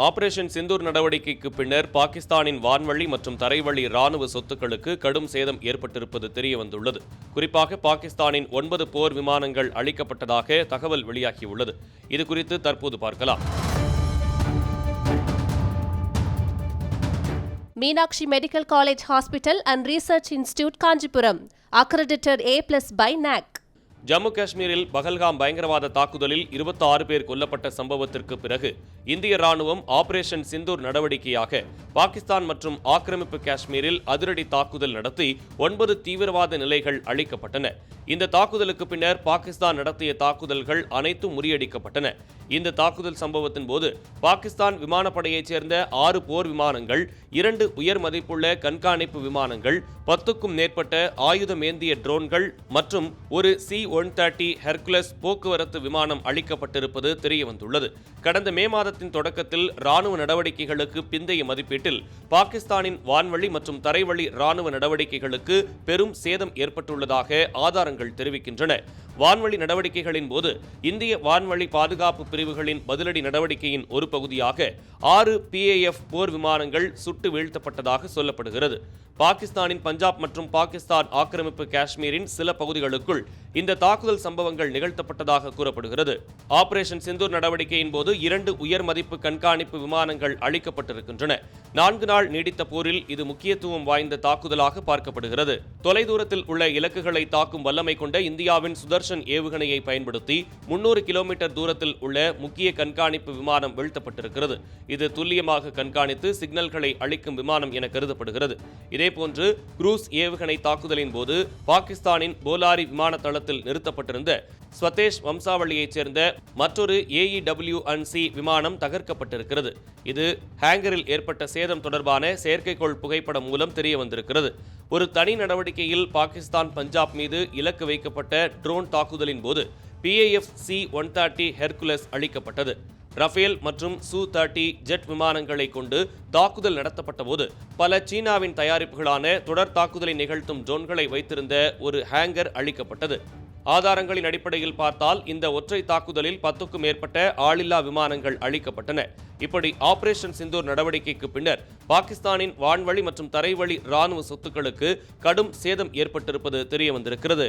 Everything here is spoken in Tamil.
ஆபரேஷன் சிந்தூர் நடவடிக்கைக்கு பின்னர் பாகிஸ்தானின் வான்வழி மற்றும் தரைவழி ராணுவ சொத்துக்களுக்கு கடும் சேதம் ஏற்பட்டிருப்பது தெரியவந்துள்ளது. குறிப்பாக பாகிஸ்தானின் ஒன்பது போர் விமானங்கள் அளிக்கப்பட்டதாக தகவல் வெளியாகியுள்ளது. இது குறித்து தற்போது பார்க்கலாம். Meenakshi medical college hospital and research institute Kanchipuram. Accredited A plus by NAAC Jammu காஷ்மீரில் பகல்காம் பயங்கரவாத தாக்குதலில் 26 பேர் கொல்லப்பட்ட சம்பவத்திற்கு பிறகு இந்திய ராணுவம் ஆபரேஷன் சிந்தூர் நடவடிக்கையாக பாகிஸ்தான் மற்றும் ஆக்கிரமிப்பு காஷ்மீரில் அதிரடி தாக்குதல் நடத்தி ஒன்பது தீவிரவாத நிலைகள் அளிக்கப்பட்டன இந்த தாக்குதலுக்கு பின்னர் பாகிஸ்தான் நடத்திய தாக்குதல்கள் அனைத்தும் முறியடிக்கப்பட்டன. இந்த தாக்குதல் சம்பவத்தின் போது பாகிஸ்தான் விமானப்படையைச் சேர்ந்த ஆறு போர் விமானங்கள் இரண்டு உயர் மதிப்புள்ள கண்காணிப்பு விமானங்கள் பத்துக்கும் மேற்பட்ட ஆயுதமேந்திய ட்ரோன்கள் மற்றும் ஒரு சி ஒன் தேர்ட்டி ஹெர்குலஸ் போக்குவரத்து விமானம் அளிக்கப்பட்டிருப்பது தெரியவந்துள்ளது. கடந்த மே மாதத்தின் தொடக்கத்தில் ராணுவ நடவடிக்கைகளுக்கு பிந்தைய மதிப்பீட்டில் பாகிஸ்தானின் வான்வழி மற்றும் தரைவழி ராணுவ நடவடிக்கைகளுக்கு பெரும் சேதம் ஏற்பட்டுள்ளதாக ஆதாரங்கள் தெரிவிக்கின்றன. வான்வழி நடவடிக்கைகளின் போது இந்திய வான்வழி பாதுகாப்பு பிரிவுகளின் பதிலடி நடவடிக்கையின் ஒரு பகுதியாக ஆறு பிஏஎஃப் போர் விமானங்கள் சுட்டு வீழ்த்தப்பட்டதாக சொல்லப்படுகிறது. பாகிஸ்தானின் பஞ்சாப் மற்றும் பாகிஸ்தான் ஆக்கிரமிப்பு காஷ்மீரின் சில பகுதிகளுக்குள் இந்த தாக்குதல் சம்பவங்கள் நிகழ்த்தப்பட்டதாக கூறப்படுகிறது. ஆபரேஷன் சிந்தூர் நடவடிக்கையின் போது இரண்டு உயர் மதிப்பு கண்காணிப்பு விமானங்கள் அளிக்கப்பட்டிருக்கின்றன. நான்கு நாள் நீடித்த போரில் இது முக்கியத்துவம் வாய்ந்த தாக்குதலாக பார்க்கப்படுகிறது. தொலைதூரத்தில் உள்ள இலக்குகளை தாக்கும் வல்லமை கொண்ட இந்தியாவின் சுதர்ஷன் ஏவுகணையை பயன்படுத்தி முன்னூறு கிலோமீட்டர் தூரத்தில் உள்ள முக்கிய கண்காணிப்பு விமானம் வீழ்த்தப்பட்டிருக்கிறது. இது துல்லியமாக கண்காணித்து சிக்னல்களை அளிக்கும் விமானம் என கருதப்படுகிறது. இதேபோன்று குரூஸ் ஏவுகணை தாக்குதலின் போது பாகிஸ்தானின் போலாரி விமான தளத்தில் நிறுத்தப்பட்டிருந்த ஸ்வதேஷ் வம்சாவளியைச் சேர்ந்த மற்றொரு ஏஇடபிள்யூ அண்ட் சி விமானம் தகர்க்கப்பட்டிருக்கிறது. இது ஹேங்கரில் ஏற்பட்ட சேதம் தொடர்பான செயற்கைக்கோள் புகைப்படம் மூலம் தெரிய வந்திருக்கிறது ஒரு தனி நடவடிக்கை நடவடிக்கையில் பாகிஸ்தான் பஞ்சாப் மீது இலக்கு வைக்கப்பட்ட ட்ரோன் தாக்குதலின் போது PAF C one thirty Hercules அளிக்கப்பட்டது ரஃபேல் மற்றும் சு தேர்ட்டி ஜெட் விமானங்களை கொண்டு தாக்குதல் நடத்தப்பட்ட போது பல சீனாவின் தயாரிப்புகளான தொடர் தாக்குதலை நிகழ்த்தும் ட்ரோன்களை வைத்திருந்த ஒரு ஹேங்கர் அளிக்கப்பட்டது ஆதாரங்களின் அடிப்படையில் பார்த்தால் இந்த ஒற்றை தாக்குதலில் பத்துக்கும் மேற்பட்ட ஆளில்லா விமானங்கள் அளிக்கப்பட்டன இப்படி ஆபரேஷன் சிந்தூர் நடவடிக்கைக்கு பின்னர் பாகிஸ்தானின் வான்வழி மற்றும் தரைவழி ராணுவ சொத்துக்களுக்கு கடும் சேதம் ஏற்பட்டிருப்பது தெரியவந்திருக்கிறது.